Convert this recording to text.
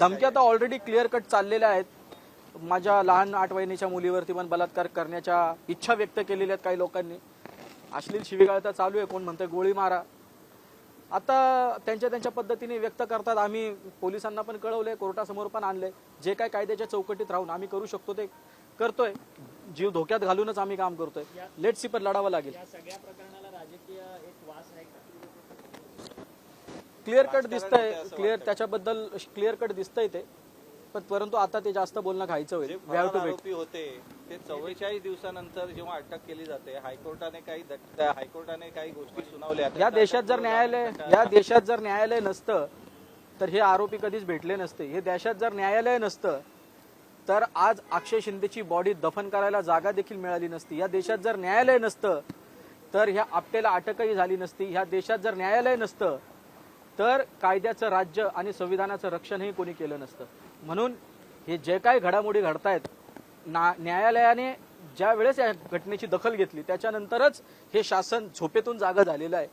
धमक्या तर already clear cut चाललेल्या आहेत. माझ्या लहान आठ वहिनीच्या मुलीवरती पण बलात्कार करण्याच्या इच्छा व्यक्त केलेल्या आहेत काही लोकांनी. अश्लील शिवीगाळ तर चालू आहे. कोण म्हणतंय गोळी मारा. आता त्यांच्या त्यांच्या पद्धतीने व्यक्त करतात. आम्ही पोलिसांना पण कळवलंय कोर्टासमोर पण आणलंय. जे काय कायद्याच्या चौकटीत राहून आम्ही करू शकतो ते करतोय. जीव धोक्यात घालूनच आम्ही काम करतोय. लेट सी पण लढावं लागेल. क्लिअर कट दिसतंय. क्लिअर त्याच्याबद्दल क्लिअर कट दिसतंय ते. पण परंतु आता ते जास्त बोलणं खायचं होईल. आरोपी होते ते चव्वेचाळीस दिवसानंतर जेव्हा अटक केली जाते हायकोर्टाने काही हायकोर्टाने काही गोष्टी सुनावल्या. या देशात जर न्यायालय या देशात जर न्यायालय नसतं तर हे आरोपी कधीच भेटले नसते. हे देशात जर न्यायालय नसतं तर आज अक्षय शिंदेची बॉडी दफन करायला जागा देखील मिळाली नसती. या देशात जर न्यायालय नसतं तर ह्या आपटेला अटकही झाली नसती. ह्या देशात जर न्यायालय नसतं तर कायद्याचं राज्य आणि संविधानाचं रक्षणही कोणी केलं नसतं. म्हणून हे जे काही घडामोडी घडतायत ना न्यायालयाने ज्या वेळेस या घटनेची दखल घेतली त्याच्यानंतरच हे शासन झोपेतून जागा झालेलं आहे.